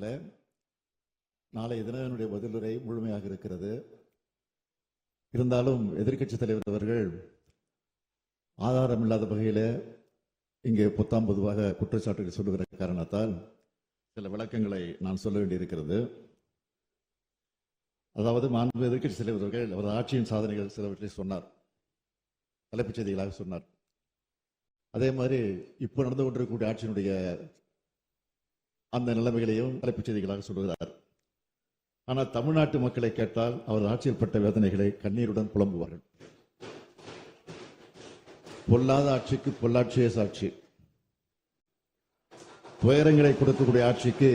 அவர்களே நாளைய தினம் என்னுடைய பதிலுரை முழுமையாக இருக்கிறது? இருந்தாலும் எதிர்க்கட்சித் தலைவர் அவர்கள் ஆதாரம் இல்லாத வகையில் இங்கே புத்தாம் பொதுவாக குற்றச்சாட்டுகள் சொல்லுகிற காரணத்தால் சில விளக்கங்களை நான் சொல்ல வேண்டியிருக்கிறது. அதாவது மாண்பு எதிர்க்கட்சி தலைவர்கள் அவர் அவரது ஆட்சியின் சாதனைகள் சிலவற்றை சொன்னார். தலைப்புச் செய்திகளாக சொன்னார். அதே மாதிரி இப்போ நடந்து கொண்டிருக்கக்கூடிய ஆட்சியினுடைய அந்த நிலைமைகளையும் தலைப்புச் செய்திகளாக சொல்கிறார் ஆனால் தமிழ்நாட்டு மக்களை கேட்டால் அவர் ஆட்சியில் பட்ட வேதனைகளை கண்ணீருடன் புலம்புவார்கள். பொல்லாத ஆட்சிக்கு பொள்ளாட்சியே சாட்சி. துயரங்களை கொடுக்கக்கூடிய ஆட்சிக்கு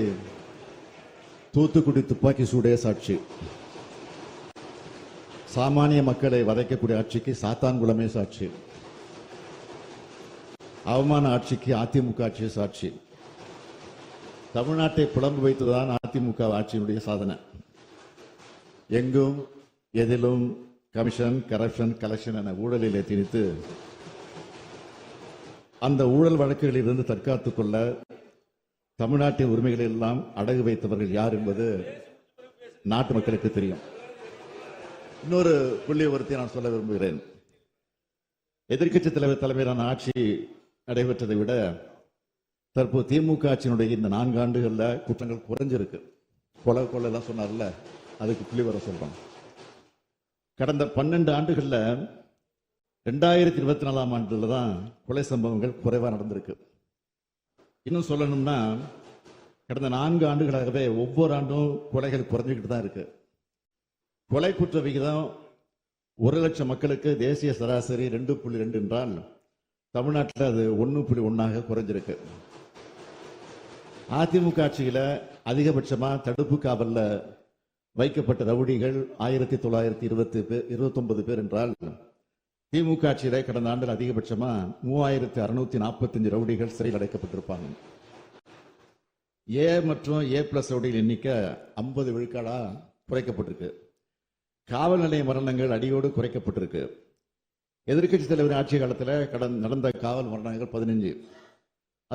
தூத்துக்குடி துப்பாக்கி சூடே சாட்சி. சாமானிய மக்களை வதைக்கக்கூடிய ஆட்சிக்கு சாத்தான்குளமே சாட்சி. அவமான ஆட்சிக்கு அதிமுக ஆட்சியே சாட்சி. தமிழ்நாட்டை புலம்பு வைத்ததுதான் அதிமுக ஆட்சியினுடைய சாதனை. எங்கும் எதிலும் கமிஷன் கரப்ஷன் கலெக்ஷன் என ஊழலிலே திணித்து அந்த ஊழல் வழக்குகளில் இருந்து தற்காத்துக் கொள்ள தமிழ்நாட்டின் உரிமைகளை எல்லாம் அடகு வைத்தவர்கள் யார் என்பது நாட்டு மக்களுக்கு தெரியும். இன்னொரு புள்ளி விவரத்தை நான் சொல்ல விரும்புகிறேன். எதிர்க்கட்சி தலைவர் தலைமையிலான ஆட்சி நடைபெற்றதை விட தற்போது திமுக ஆட்சியினுடைய இந்த நான்கு ஆண்டுகளில் குற்றங்கள் குறைஞ்சிருக்கு. கொலை கொலைலாம் சொன்னார்ல அதுக்கு புள்ளி வர சொல்கிறோம் கடந்த பன்னெண்டு ஆண்டுகளில் ரெண்டாயிரத்தி இருபத்தி நாலாம் ஆண்டுல தான் கொலை சம்பவங்கள் குறைவாக நடந்திருக்கு. இன்னும் சொல்லணும்னா கடந்த நான்கு ஆண்டுகளாகவே ஒவ்வொரு ஆண்டும் கொலைகள் குறைஞ்சிக்கிட்டு தான் இருக்கு. கொலை குற்ற விகிதம் ஒரு லட்சம் மக்களுக்கு தேசிய சராசரி ரெண்டு புள்ளி ரெண்டு என்றால் தமிழ்நாட்டில் அது ஒன்று புள்ளி ஒன்றாக குறைஞ்சிருக்கு. அதிமுக ஆட்சியில அதிகபட்சமா தடுப்பு காவல்ல வைக்கப்பட்ட ரவுடிகள் ஆயிரத்தி தொள்ளாயிரத்தி இருபத்தி பேர் இருபத்தொன்பது பேர் என்றால் திமுக ஆட்சியில கடந்த ஆண்டில் அதிகபட்சமா மூவாயிரத்தி அறுநூத்தி நாற்பத்தஞ்சு ரவுடிகள் சிறையில் அடைக்கப்பட்டிருப்பாங்க. ஏ மற்றும் ஏ பிளஸ் ரவுடிகள் எண்ணிக்கை ஐம்பது விழுக்காடா குறைக்கப்பட்டிருக்கு. காவல் நிலைய மரணங்கள் அடியோடு குறைக்கப்பட்டிருக்கு. எதிர்க்கட்சி தலைவர் ஆட்சி காலத்தில் கடந்த நடந்த காவல் மரணங்கள் பதினஞ்சு.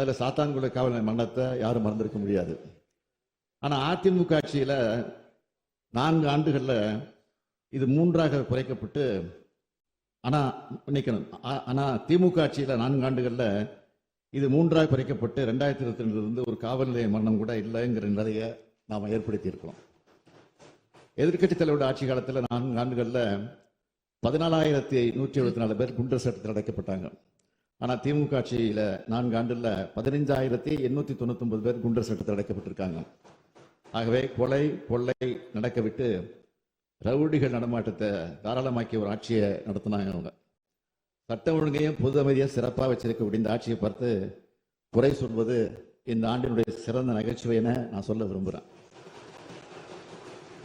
அதில் சாத்தான்குள்ள காவல் மன்னத்தை யாரும் மறந்திருக்க முடியாது. ஆனால் அதிமுக ஆட்சியில் நான்கு ஆண்டுகளில் இது மூன்றாக குறைக்கப்பட்டு ஆனால் நினைக்கணும். ஆ- திமுக ஆட்சியில் நான்கு ஆண்டுகளில் இது மூன்றாக குறைக்கப்பட்டு ரெண்டாயிரத்தி இருபத்தி ரெண்டுலேருந்து ஒரு காவல் நிலைய மரணம் கூட இல்லைங்கிற நிலையை நாம் ஏற்படுத்தியிருக்கிறோம். எதிர்கட்சித் எதிர்க்கட்சி தலைவருடைய ஆட்சி காலத்தில் நான்கு ஆண்டுகளில் பதினாலாயிரத்தி நூற்றி எழுபத்தி நாலு பேர் குண்டர் சட்டத்தில் அடைக்கப்பட்டாங்க. ஆனால் திமுக ஆட்சியில் நான்கு ஆண்டில் பதினைஞ்சாயிரத்தி எண்ணூற்றி தொண்ணூத்தொம்பது பேர் குண்டர் சட்டத்தில் அடைக்கப்பட்டிருக்காங்க. ஆகவே கொலை கொள்ளை நடக்கவிட்டு ரவுடிகள் நடமாட்டத்தை தாராளமாக்கிய ஒரு ஆட்சியை நடத்தினாங்க அவங்க. சட்ட ஒழுங்கையும் பொது அமைதியாக சிறப்பாக வச்சிருக்கக்கூடிய இந்த ஆட்சியை பார்த்து குறை சொல்வது இந்த ஆண்டினுடைய சிறந்த நகைச்சுவை என நான் சொல்ல விரும்புகிறேன்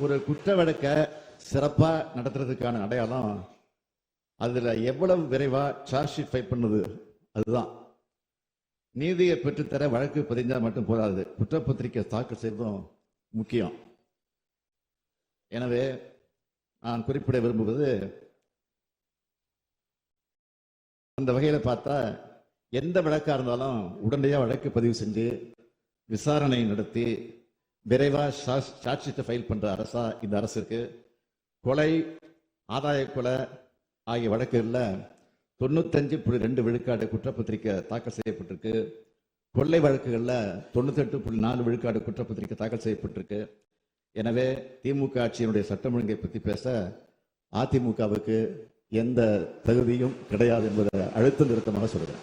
ஒரு குற்ற வழக்கை சிறப்பாக நடத்துறதுக்கான அடையாளம் அதுல எவ்வளவு விரைவா சார்ஜ் ஷீட் ஃபைல் பண்ணுது அதுதான். நீதியை பெற்றுத்தர வழக்கு பதிஞ்சா மட்டும் போதாது. குற்றப்பத்திரிக்கை தாக்கல் செய்வதும் முக்கியம். எனவே நான் குறிப்பிட விரும்புவது அந்த வகையில் பார்த்தா எந்த வழக்காக இருந்தாலும் உடனடியாக வழக்கு பதிவு செஞ்சு விசாரணை நடத்தி விரைவாக சார்ஜ் ஷீட்டை ஃபைல் பண்ணுற அரசா இந்த அரசு இருக்கு கொலை ஆதாய கொலை ஆகிய வழக்குகளில் தொண்ணூத்தஞ்சு புள்ளி ரெண்டு விழுக்காடு குற்றப்பத்திரிக்கை தாக்கல் செய்யப்பட்டிருக்கு. கொள்ளை வழக்குகளில் தொண்ணூத்தெட்டு புள்ளி நாலு விழுக்காடு குற்றப்பத்திரிக்கை தாக்கல் செய்யப்பட்டிருக்கு. எனவே திமுக ஆட்சியினுடைய சட்டம் ஒழுங்கை பற்றி பேச அதிமுகவுக்கு எந்த தகுதியும் கிடையாது என்பதை அழுத்தம் நிறுத்தமாக சொல்கிறேன்